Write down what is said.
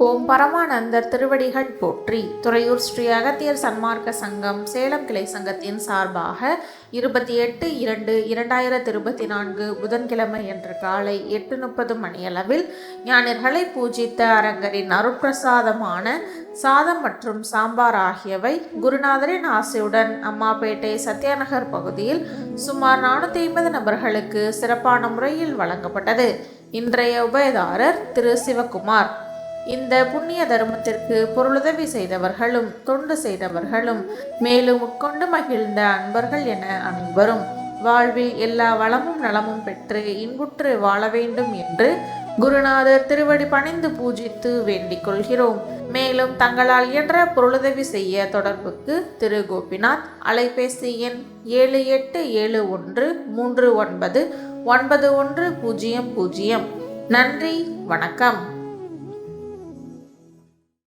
ஓம் பரமானந்தர் திருவடிகள் போற்றி. துறையூர் ஸ்ரீ அகத்தியர் சன்மார்க்க சங்கம் சேலம் கிளை சங்கத்தின் சார்பாக இருபத்தி எட்டு இரண்டு இரண்டாயிரத்தி இருபத்தி நான்கு புதன்கிழமை என்ற காலை எட்டு முப்பது மணியளவில் ஞானிகளை பூஜித்த அரங்கரின் அருட்பிரசாதமான சாதம் மற்றும் சாம்பார் ஆகியவை குருநாதரின் ஆசையுடன் அம்மாப்பேட்டை சத்யாநகர் பகுதியில் சுமார் நானூற்றி ஐம்பது நபர்களுக்கு சிறப்பான முறையில் வழங்கப்பட்டது. இன்றைய உபயதாரர் திரு சிவகுமார். இந்த புண்ணிய தர்மத்திற்கு பொருளுதவி செய்தவர்களும் தொண்டு செய்தவர்களும் மேலும் உட்கொண்டு மகிழ்ந்த அன்பர்கள் என அனைவரும் வாழ்வில் எல்லா வளமும் நலமும் பெற்று இன்புற்று வாழ வேண்டும் என்று குருநாதர் திருவடி பணிந்து பூஜித்து வேண்டிக் கொள்கிறோம். மேலும் தங்களால் இயன்ற பொருளுதவி செய்ய தொடர்புக்கு திரு கோபிநாத் அலைபேசி எண் ஏழு எட்டு ஏழு ஒன்று மூன்று ஒன்பது ஒன்பது ஒன்று பூஜ்ஜியம் பூஜ்ஜியம். நன்றி வணக்கம்.